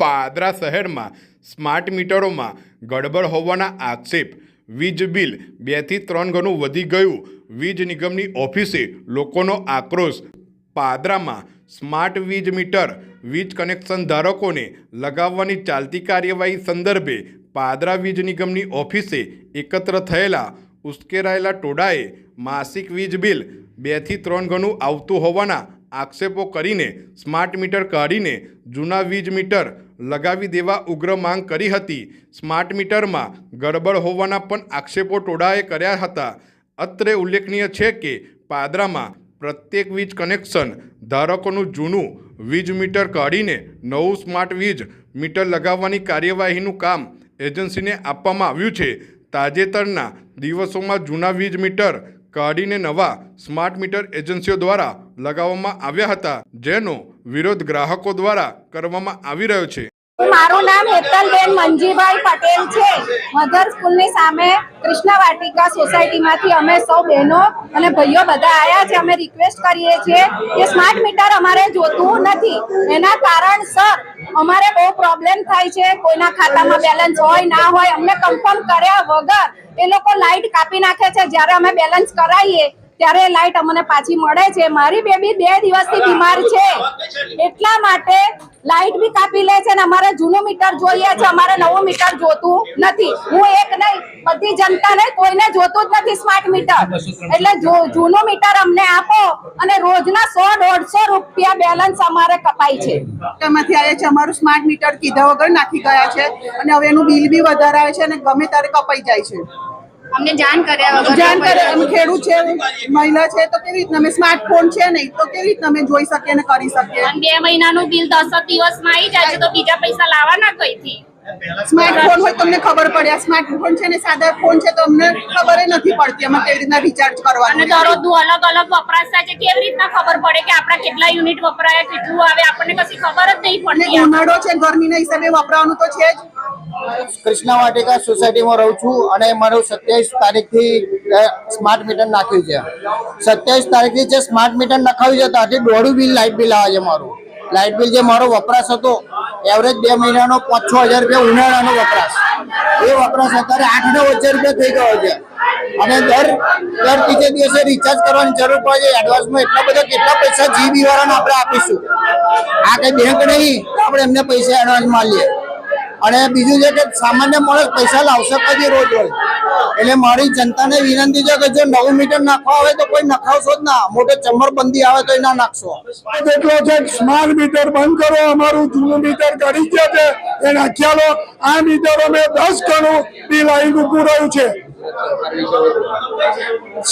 પાદરા શહેરમાં સ્માર્ટ મીટરોમાં ગડબડ હોવાના આક્ષેપ. વીજ બિલ બેથી ત્રણ ગણું વધી ગયું. વીજ નિગમની ઓફિસે લોકોનો આક્રોશ. પાદરામાં સ્માર્ટ વીજ મીટર વીજ કનેક્શન ધારકોને લગાવવાની ચાલતી કાર્યવાહી સંદર્ભે પાદરા વીજ નિગમની ઓફિસે એકત્ર થયેલા ઉશ્કેરાયેલા ટોળાએ માસિક વીજ બિલ બેથી ત્રણ ગણું આવતું હોવાના આક્ષેપો કરીને સ્માર્ટ મીટર કાઢીને જૂના વીજ મીટર લગાવી દેવા ઉગ્ર માંગ કરી હતી. સ્માર્ટ મીટરમાં ગડબડ હોવાના પણ આક્ષેપો ટોળાએ કર્યા હતા. અત્રે ઉલ્લેખનીય છે કે પાદરામાં પ્રત્યેક વીજ કનેક્શન ધારકોનું જૂનું વીજ મીટર કાઢીને નવું સ્માર્ટ વીજ મીટર લગાવવાની કાર્યવાહીનું કામ એજન્સીને આપવામાં આવ્યું છે. તાજેતરના દિવસોમાં જૂના વીજ મીટર કાઢીને નવા સ્માર્ટ મીટર એજન્સીઓ દ્વારા લગાવવામાં આવ્યા હતા, જેનો વિરોધ ગ્રાહકો દ્વારા કરવામાં આવી રહ્યો છે. મારું નામ હેતલબેન મંજીભાઈ પટેલ છે. મધર સ્કૂલની સામે કૃષ્ણ વાટિકા સોસાયટીમાંથી અમે સૌ બહેનો અને ભાઈઓ બધા આવ્યા છે. અમે રિક્વેસ્ટ કરીએ છીએ કે સ્માર્ટ મીટર અમારે જોતું નથી. એના કારણસર અમારે બહુ પ્રોબ્લેમ થાય છે. કોઈના ખાતામાં બેલેન્સ હોય, ના હોય, અમને કન્ફર્મ કર્યા વગર એ લોકો લાઈટ કાપી નાખે છે. જ્યારે અમે બેલેન્સ કરાવીએ ત્યારે લાઈટ અમને પાછી મળે છે. મારી બેબી બે દિવસથી બીમાર છે. એટલા. માટે લાઈટ બી કાપી લે છે અને અમારે જૂનું મીટર જોઈએ છે. અમારે નવું મીટર જોતું નથી. હું એક નહીં બધી જનતાને કોઈને જોતું જ નથી સ્માર્ટ મીટર. એટલે જૂનું મીટર અમને આપો અને રોજના સો દોઢસો રૂપિયા બેલેન્સ અમારે કપાય છે. એમાંથી આવે છે અમારું સ્માર્ટ મીટર કીધા વગર નાખી ગયા છે. અને હવે એનું બિલ બી વધારે આવે છે અને ગમે ત્યારે કપાઈ જાય છે. અમને જાણ કર્યા વગર જાણ કરે અમે ખેડૂત છે મહિલા છે તો કેવી રીતના? અમે સ્માર્ટફોન છે નહીં તો કેવી રીતના અમે જોઈ શકીએ અને કરી શકીએ? અને બે મહિનાનું બિલ દસ દિવસમાં આવી જાય છે તો બીજા પૈસા લાવવાના કઈથી? સ્માર્ટફોન હોય તમને ખબર પડે આ સ્માર્ટફોન છે ને સાદા ફોન છે તો અમને ખબર નથી પડતી અમે કેવી રીતના રિચાર્જ કરવા અને દરરોજનું અલગ અલગ વપરાશ થાય છે કેવી રીતના ખબર પડે કે આપણા કેટલા યુનિટ વપરાયા કેટલું આવે આપણને કશી ખબર જ નહીં પડતી. ઉનાળો છે ગરમીના હિસાબે વપરાવાનું તો છે જ. કૃષ્ણા વાટિકા સોસાયટીમાં રહું છું અને મારું સત્યાવીસ તારીખથી સ્માર્ટ મીટર નાખ્યું છે. સત્યાવીસ તારીખથી જે સ્માર્ટ મીટર નખાવ્યું છે, ત્યાંથી દોઢું બિલ લાઇટ બિલ આવે છે મારું. લાઇટ બિલ જે મારો વપરાશ હતો એવરેજ બે મહિનાનો પાંચ છ હજાર રૂપિયા ઉનાળાનો વપરાશ. એ વપરાશ અત્યારે આઠ નવ હજાર રૂપિયા થઈ ગયો છે. અને દર દર ત્રીજે દિવસે રિચાર્જ કરવાની જરૂર પડે છે. એડવાન્સમાં એટલા બધા કેટલા પૈસા જીબી વાળાને આપણે આપીશું. આ કઈ બેંક નહીં, આપણે એમને પૈસા એડવાન્સમાં લઈએ અને બીજું છે કે સામાન્ય માણસ પૈસા લાવશે કદી રોજ રોજ. એટલે મારી જનતાને વિનંતી છે કે જો નવું મીટર નાખવા આવે તો કોઈ નખાવશો જ ના. મોટે ચમરબંધી આવે તો ના નાખશો. એટલો છે સ્માર્ટ મીટર બંધ કરો, અમારું જૂનું મીટર કરી ગયા છે. એ નાખ્યા લો. આ મીટરો મેં દસ ગણું બિલ આવીને ઉભું રહ્યું છે.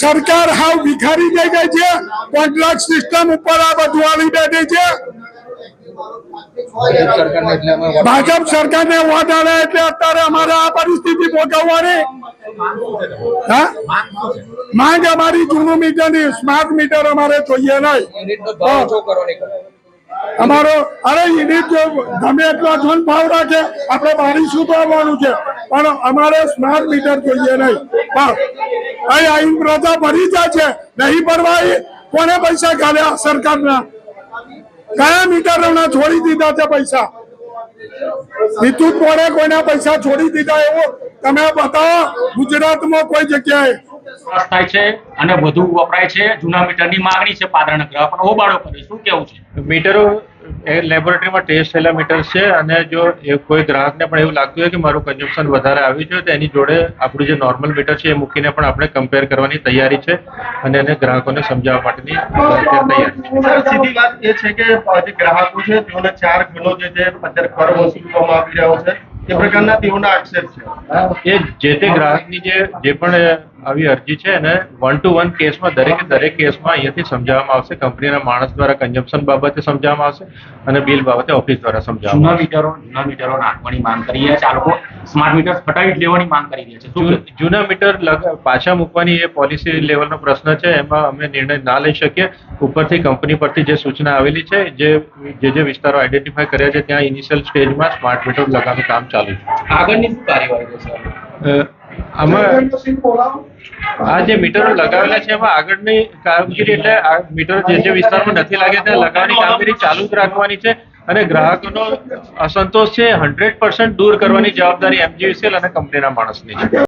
સરકાર હાવ વિખારી થઈ ગઈ છે. કોન્ટ્રાક્ટ સિસ્ટમ ઉપર આ બધું આવી બેઠી છે. ભાજપ સરકારને આવે એટલે અત્યારે અમારે આ પરિસ્થિતિ ભોગવવાની. માંગ અમારી જૂનું મીટરની સ્માર્ટ મીટર અમારે જોઈએ નહીં. અમારો અરે યુનિટ જો ગમે એટલો ધન ભાવ રાખે આપણે બારી શું આવવાનું છે? પણ અમારે સ્માર્ટ મીટર જોઈએ નહીં. અહીં પ્રજા ભરી જાય છે. નહીં ભરવા કોને પૈસા કાઢ્યા સરકારના? કયા મીટરોના છોડી દીધા છે પૈસા? વિદ્યુત બોર્ડે કોઈના પૈસા છોડી દીધા એવું? તમે બતાવો ગુજરાતમાં કોઈ જગ્યાએ? થાય છે અને વધુ વપરાય છે. જૂના મીટરની માંગણી છે પાદરાના ગ્રાહક પણ હોબાળો કરે શું કેવું છે? મીટરો એ લેબોરેટરીમાં ટેસ્ટ થયેલા મીટર છે અને જો કોઈ ગ્રાહકને પણ એવું લાગતું હોય કે મારું કન્ઝમ્પશન વધારે આવ્યું છે તો એની જોડે આપણું જે નોર્મલ મીટર છે એ મૂકીને પણ આપણે કમ્પેર કરવાની તૈયારી છે અને એને ગ્રાહકોને સમજાવવા માટેની તૈયારી છે. સીધી વાત એ છે કે જે ગ્રાહકો છે તેઓને ચાર ગણો જે છે અત્યારે કર વસૂલવામાં આવી રહ્યો છે. એ પ્રકારના તેઓના આક્ષેપ છે. એ જે તે ગ્રાહકની જે જે પણ આવી અરજી છે અને વન ટુ વન કેસમાં દરેકે દરેક કેસમાં અહીંયાથી સમજાવવામાં આવશે. કંપનીના માણસ દ્વારા કન્ઝમ્પશન બાબતે સમજાવવામાં આવશે અને બિલ બાબતે ઓફિસ દ્વારા સમજાવવામાં જૂના મીટરો જૂના મીટરો નાખવાની માંગ કરી રહ્યા છે. આ લોકો સ્માર્ટ મીટર હટાવી લેવાની માંગ કરી રહ્યા છે. જૂના મીટર પાછા મૂકવાની એ પોલિસી લેવલનો પ્રશ્ન છે. એમાં અમે નિર્ણય ના લઈ શકીએ. ઉપરથી કંપની પરથી જે સૂચના આવેલી છે જે જે જે વિસ્તારો આઈડેન્ટિફાય કર્યા છે ત્યાં ઇનિશિયલ સ્ટેજમાં સ્માર્ટ મીટર લગાવવાનું કામ ચાલુ છે. આગળની શું કાર્યવાહી અ, આમાં આ જે મીટરો લગાવેલા છે, એમાં આગળની કામગીરી એટલે આ મીટરો જે જે વિસ્તારમાં નથી લાગે ત્યાં લગાવવાની કામગીરી ચાલુ જ રાખવાની છે અને ગ્રાહકોનો અસંતોષ છે હંડ્રેડ દૂર કરવાની જવાબદારી એમજીવીસીએલ અને કંપનીના માણસની છે.